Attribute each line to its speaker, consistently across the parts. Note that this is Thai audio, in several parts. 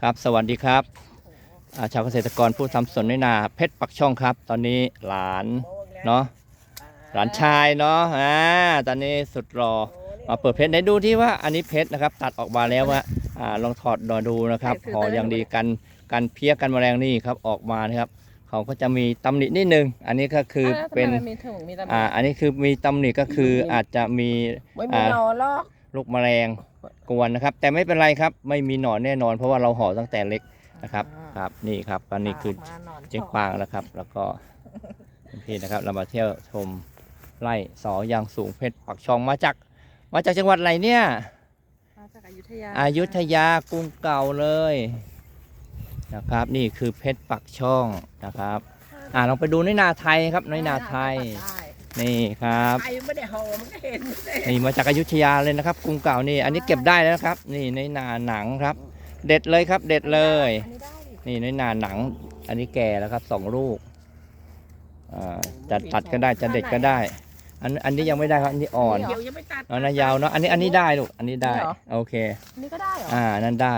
Speaker 1: ครับสวัสดีครับอ่าชาวเกษตรกรผู้ทำสวนในนาเพชรปักช่องครับ ตอนนี้หลานเนาะหลานชายเนาะอ่าตอนนี้สุดรอมาเปิดเพชรไหนดูที่ว่าอันนี้เพชรนะครับ ตัดออกมาแล้วว่าอ่าลองถอดดอดูนะครับห่ออย่างดีกันกันเพี้ยกันแมลงนี่ครับออกมานะครับเขาก็จะมีตำหนินิดนึง อันนี้ก็คือา
Speaker 2: วทำไม
Speaker 1: เป็น
Speaker 2: มัมีถุงมีตำหนิ
Speaker 1: อ่าอันนี้คือมีตำหนิก็คืออาจจะมี
Speaker 2: ไม่มี
Speaker 1: อ่า
Speaker 2: นอลอก
Speaker 1: ลูกแมลง กวนนะครับ แต่ไม่เป็นไรครับ ไม่มีหนอนแน่นอน เพราะว่าเราห่อตั้งแต่เล็กนะครับครับนี่ครับอันนี้คือ
Speaker 2: มานอน
Speaker 1: เจ๊งปางนะครับ แล้วก็พี่นะครับเรามาเที่ยวชมไร่สอยางสูงเพชรปักช่องมาจาก มาจากจังหวัดอะไรเนี่ย
Speaker 2: มาจากอยุธยา
Speaker 1: อายุทยากรุงเก่าเลยนะครับ นี่คือเพชรปักช่องนะครับ อ่าลองไปดูในนาไทยครับในนาไทย นี่ครับ
Speaker 2: ไทยไม่ได้ห่อมันก็เห็น
Speaker 1: นี่มาจากอยุธยาเลยนะครับกรุงเก่านี่ อันนี้เก็บได้แล้วนะครับ นี่ในนาหนังครับ เด็ดเลยครับเด็ดเลย
Speaker 2: อันนี้ได้ดิ
Speaker 1: นี่ในนาหนัง อันนี้แก่แล้วครับสองลูกอ่าจะตัดก็ได้จะเด็ดก็ได้ อันอันนี้ยังไม่ได้ครับอันนี้อ่อน
Speaker 2: เดี๋ยวยังไม่ตัด
Speaker 1: อันนั้นยาวเนาะอันนี้อันนี้ได้ลูกอันนี้ได้
Speaker 2: นี่เหรอ
Speaker 1: โอเค
Speaker 2: อันนี้ก็ได้เหรอ
Speaker 1: อ่านั่นได้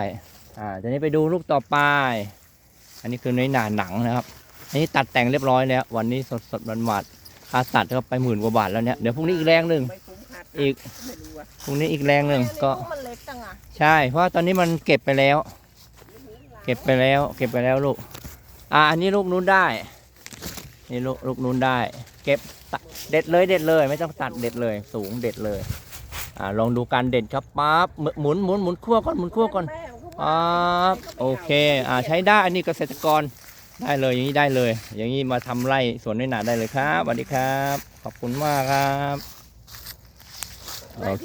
Speaker 1: อ่าทีนี้ไปดูลูกต่อไป อันนี้คือในหนาหนังนะครับอันนี้ตัดแต่งเรียบร้อยแล้ว วันนี้สดสดๆหวานๆ ค่าตัดก็ไปหมื่นกว่าบาทแล้วเนี่ยเดี๋ยวพรุ่งนี้อีกแรงหนึ่ง
Speaker 2: ไม่คุ้มค่า
Speaker 1: อีก
Speaker 2: ไม่รู้อะ
Speaker 1: พรุ่งนี้อีกแรงหนึ่งก็
Speaker 2: อันนี้ลูมันเล็กจังอะ
Speaker 1: ใช่ เพราะว่าตอนนี้มันเก็บไปแล้ว เก็บไปแล้ว เก็บไปแล้วลูก อ่า อันนี้ลูกนู้นได้ นี่ลูกลูกนู้นได้ เก็บตัดเด็ดเลยเด็ดเลย ไม่ต้องตัดเด็ดเลย สูงเด็ดเลย อ่า ลองดูการเด็ดครับปั๊บหมุนหมุนหมุนคั่วก่อนหมุนคั่วก่อน
Speaker 2: แม่มันก็ว่า
Speaker 1: ปั๊บโอเค อ่า ใช้ได้ อันนี้เกษตรกร ได้เลยอย่างนี้ได้เลย อย่างนี้มาทำไร่สวนในหนาได้เลยครับสวัสดีครับ ขอบคุณมากครับโอเค